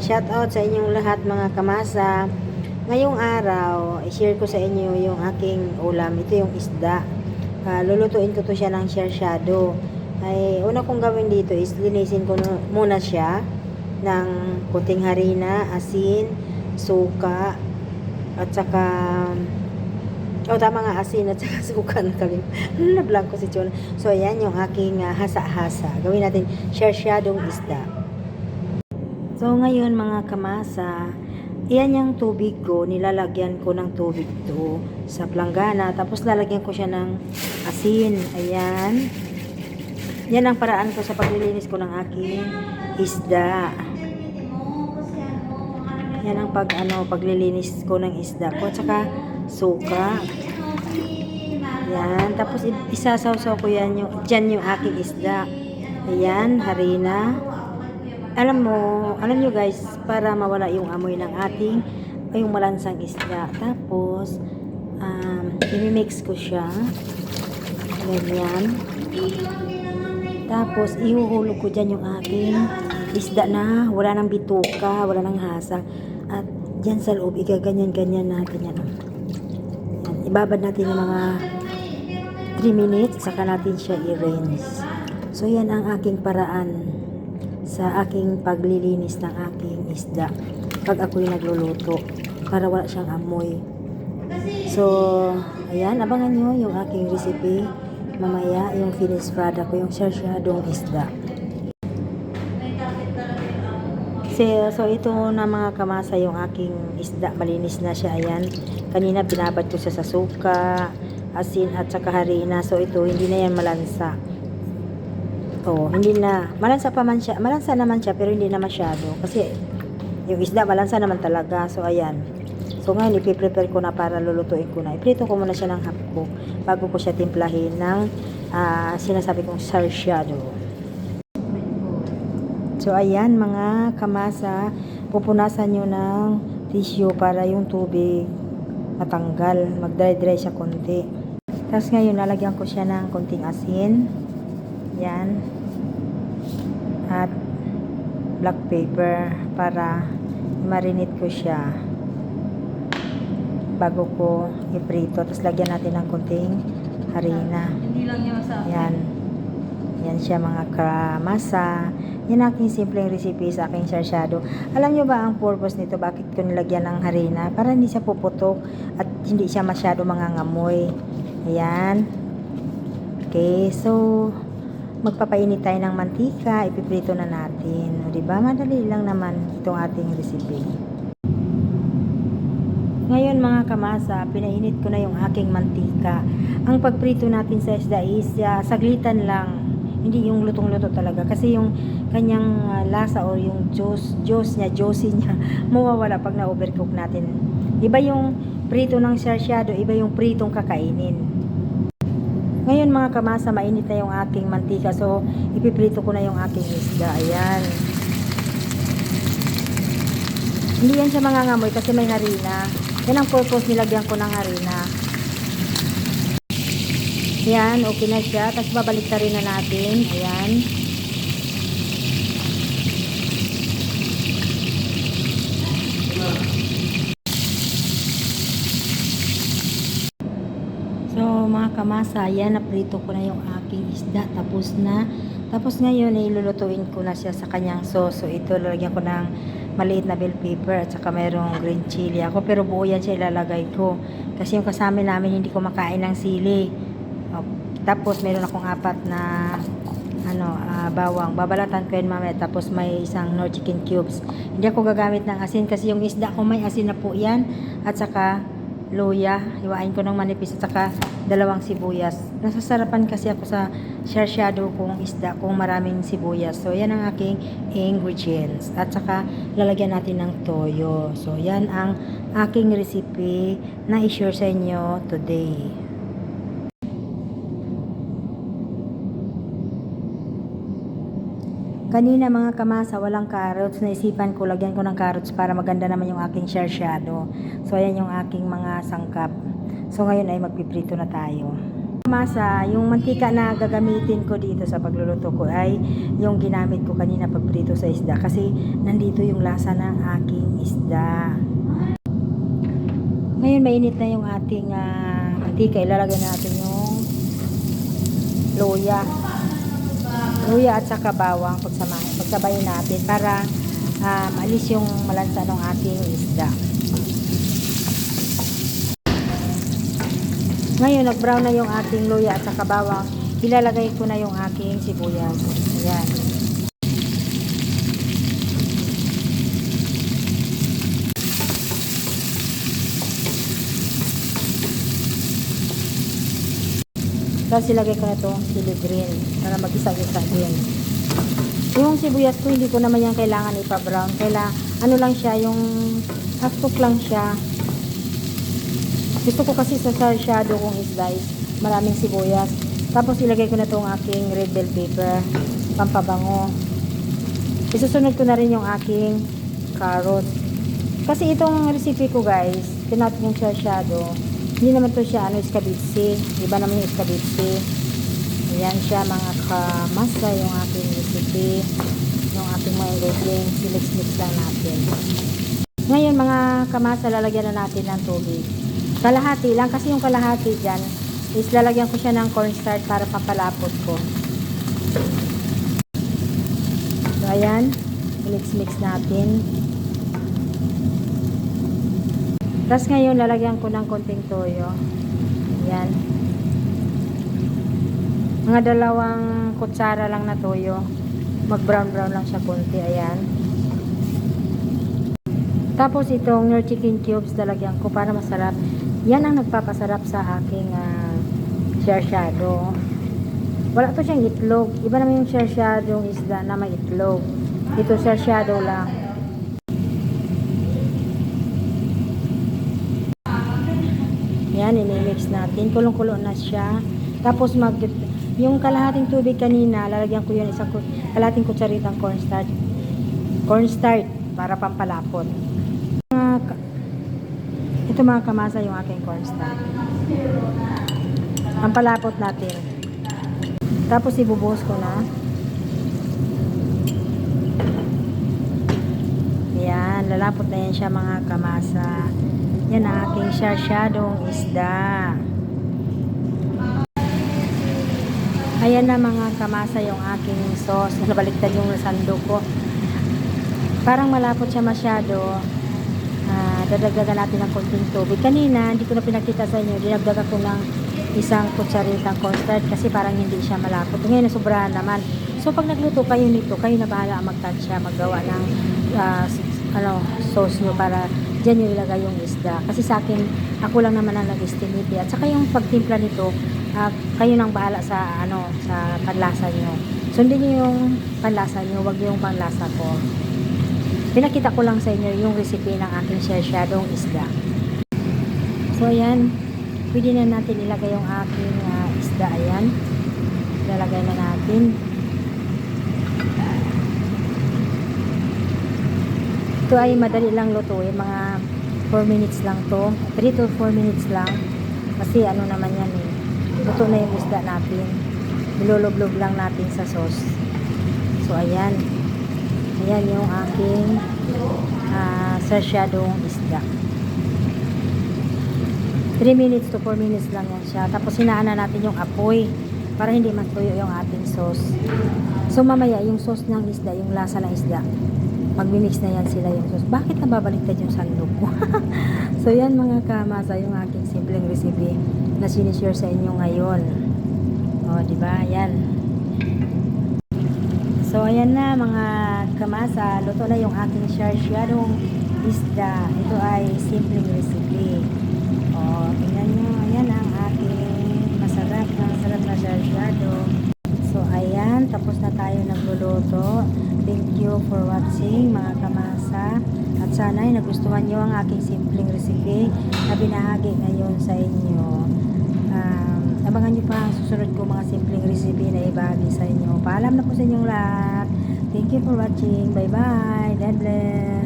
shout out sa inyong lahat mga kamasa. Ngayong araw, i-share ko sa inyo yung aking ulam. Ito yung isda. Ah, lulutuin ko to siya ng sharshado. Ay, una kong gawin dito is linisin ko muna siya ng puting harina, asin, suka, at saka Oh, tama nga, asin at saka suka na kalim. Nablanko si Chon. So, ayan yung aking ah, hasa-hasa. Gawin natin sharshadong isda. So, ngayon mga kamasa, iyan yung tubig ko, nilalagyan ko ng tubig to sa planggana. Tapos lalagyan ko siya ng asin. Ayan. Yan ang paraan ko sa paglilinis ko ng aking isda. Yan ang pag ano paglilinis ko ng isda ko at saka suka. Yan, tapos isasawsaw ko yan yung diyan yung aking isda. Ayan, harina. Alam mo, alam nyo guys, para mawala yung amoy ng ating yung malansang isda. Tapos, um, imimix ko siya. Ganyan. Tapos, ihuhulog ko dyan yung aking isda na wala nang bituka, wala nang hasa. At dyan sa loob, igaganyan-ganyan natin yan. Yan. Ibabad natin yung mga 3 minutes, saka natin siya i-rinse. So, yan ang aking paraan sa aking paglilinis ng aking isda pag ako'y nagluluto para wala siyang amoy. So, ayan, abangan nyo yung aking recipe mamaya, yung finished product ko, yung sarsyadong isda. So, so ito na mga kamasa yung aking isda, malinis na siya, ayan. Kanina binabad ko siya sa suka, asin at saka harina. So ito, hindi na yan malansa. Oh, hindi na. Malansa pa man siya. Malansa naman siya pero hindi na masyado. Kasi yung isda malansa naman talaga. So ayan. So ngayon ipiprepare ko na para lulutuin ko na. Iprito ko muna siya ng hapko bago ko siya timplahin ng ah, sinasabi kong sarsyado. So ayan mga kamasa, pupunasan nyo ng tissue para yung tubig matanggal. Mag-dry-dry siya konti. Tapos ngayon lalagyan ko siya ng konting asin. Yan. At black paper para marinate ko siya bago ko iprito. Tapos lagyan natin ng konting harina. Hindi lang niya sa Yan. Yan siya mga kamasa. Yan aking simpleng recipe sa aking sarsyado. Alam nyo ba ang purpose nito? Bakit ko nilagyan ng harina? Para hindi siya puputok at hindi siya masyado mangangamoy. Ayan. Okay, so magpapainit tayo ng mantika, ipiprito na natin. O, diba? Madali lang naman itong ating recipe. Ngayon mga kamasa, pinainit ko na yung aking mantika. Ang pagprito natin sa isda is ah, saglitan lang. Hindi yung lutong-luto talaga. Kasi yung kanyang ah, lasa o yung juice, juice niya, juicy niya, mawawala pag na-overcook natin. Iba yung prito ng sarsyado, iba yung pritong kakainin. Ngayon mga kamasa, mainit na yung aking mantika. So, ipiprito ko na yung aking isda. Ayan. Hindi yan siya mangangamoy kasi may harina. Yan ang purpose nilagyan ko ng harina. Yan, okay na siya. Tapos babalik rin na natin. Ayan. So, mga kamasa, yan, naprito ko na yung aking isda. Tapos na. Tapos ngayon, ay lulutuin ko na siya sa kanyang sauce. So, ito, lalagyan ko ng maliit na bell pepper at saka mayroong green chili ako. Pero buo yan siya ilalagay ko. Kasi yung kasama namin, hindi ko makain ng sili. O, tapos, meron akong apat na ano, ah, bawang. Babalatan ko yan mamaya. Tapos may isang Nor chicken cubes. Hindi ako gagamit ng asin kasi yung isda ko may asin na po yan. At saka luya. Iwain ko ng manipis at saka dalawang sibuyas. Nasasarapan kasi ako sa sarsyado kong isda kung maraming sibuyas. So, yan ang aking ingredients. At saka lalagyan natin ng toyo. So, yan ang aking recipe na i-share sa inyo today. Kanina mga kamasa, walang carrots. Naisipan ko, lagyan ko ng carrots para maganda naman yung aking sarsyado. So, ayan yung aking mga sangkap. So, ngayon ay magpiprito na tayo. Masa, yung mantika na gagamitin ko dito sa pagluluto ko ay yung ginamit ko kanina pagprito sa isda kasi nandito yung lasa ng aking isda. Ngayon mainit na yung ating ah, mantika. Ilalagay natin yung luya. Luya at saka bawang pagsamahin. Pagsabayin natin para ah, maalis yung malansa ng ating isda. Ngayon, nag-brown na yung ating luya at saka bawang. Ilalagay ko na yung aking sibuyas. Ayan. Tapos ilagay ko na itong chili green para mag-isa-isa din. Yung sibuyas ko, hindi ko naman yan kailangan ipa-brown. Kailangan, ano lang siya, yung half cook lang siya. Gusto ko kasi sa sarsyado kong is maraming sibuyas. Tapos ilagay ko na itong aking red bell pepper, pampabango. Isusunod ko na rin yung aking carrot. Kasi itong recipe ko guys, tinat yung sarsyado. Hindi naman to siya ano, iskabitsi. Iba naman yung iskabitsi. Ayan siya mga kamasa yung aking recipe. Yung aking mga ingredients. Mix-mix lang natin. Ngayon mga kamasa, lalagyan na natin ng tubig. Kalahati lang kasi yung kalahati dyan is lalagyan ko siya ng cornstarch para papalapot ko. So ayan, mix-mix natin. Tapos ngayon lalagyan ko ng konting toyo. Ayan. Mga dalawang kutsara lang na toyo. Mag-brown-brown lang siya konti. Ayan. Tapos itong nor chicken cubes lalagyan ko para masarap. Yan ang nagpapasarap sa aking uh, sharshado. Wala to siyang itlog. Iba naman yung sharshado yung isda na may itlog. Ito sharshado lang. Yan, inimix natin. Kulong-kulo na siya. Tapos mag yung kalahating tubig kanina, lalagyan ko yun isang kalahating kutsaritang cornstarch. Cornstarch para pampalapot. Ito mga kamasa yung aking cornstarch. Pampalapot natin. Tapos ibubuhos ko na. Yan, lalapot na yan siya mga kamasa. Yan ang aking sarsyadong isda. Ayan na mga kamasa yung aking sauce. Nabaliktad yung sando ko. Parang malapot siya masyado. Ah, dadagdagan natin ng konting tubig. Kanina, hindi ko na pinakita sa inyo. Dinagdagan ko ng isang kutsaritang cornstarch kasi parang hindi siya malapot. Ngayon, nasobrahan naman. So, pag nagluto kayo nito, kayo na bahala magtansya, maggawa ng s- ano, sauce nyo para dyan yung ilagay yung isda. Kasi sa akin, ako lang naman ang nag-estimate. At saka yung pagtimpla nito, ah, kayo nang bahala sa ano sa panlasa nyo. Sundin nyo yung panlasa nyo, wag yung panlasa ko. Pinakita ko lang sa inyo yung recipe ng aking sharsyadong isda. So, ayan. Pwede na natin ilagay yung aking ah, isda. Ayan. Ilalagay na natin. Ito ay madali lang lutuin. Mga 4 minutes lang to. 3 to 4 minutes lang. Kasi ano naman yan eh. Luto na yung isda natin. Nilulublob lang natin sa sauce. So, ayan. Ayan yung aking uh, sarsyadong isda. 3 minutes to 4 minutes lang yan siya. Tapos hinaan na natin yung apoy para hindi matuyo yung ating sauce. So mamaya yung sauce ng isda, yung lasa ng isda, magmimix na yan sila yung sauce. Bakit nababaliktad yung sandok ko? so yan mga kamasa, yung aking simpleng recipe na sinishare sa inyo ngayon. O, di ba? Yan. So, ayan na mga kamasa. Luto na yung aking sharsyadong isda. Ito ay simpleng recipe. O, tingnan nyo. Ayan ang aking masarap na masarap na sharsyado. Tapos na tayo nagluluto. Thank you for watching mga kamasa. At sana ay nagustuhan nyo ang aking simpleng recipe na binahagi ngayon sa inyo. Um, abangan nyo pa susunod ko mga simpleng recipe na ibahagi sa inyo. Paalam na po sa inyong lahat. Thank you for watching. Bye-bye. God bless.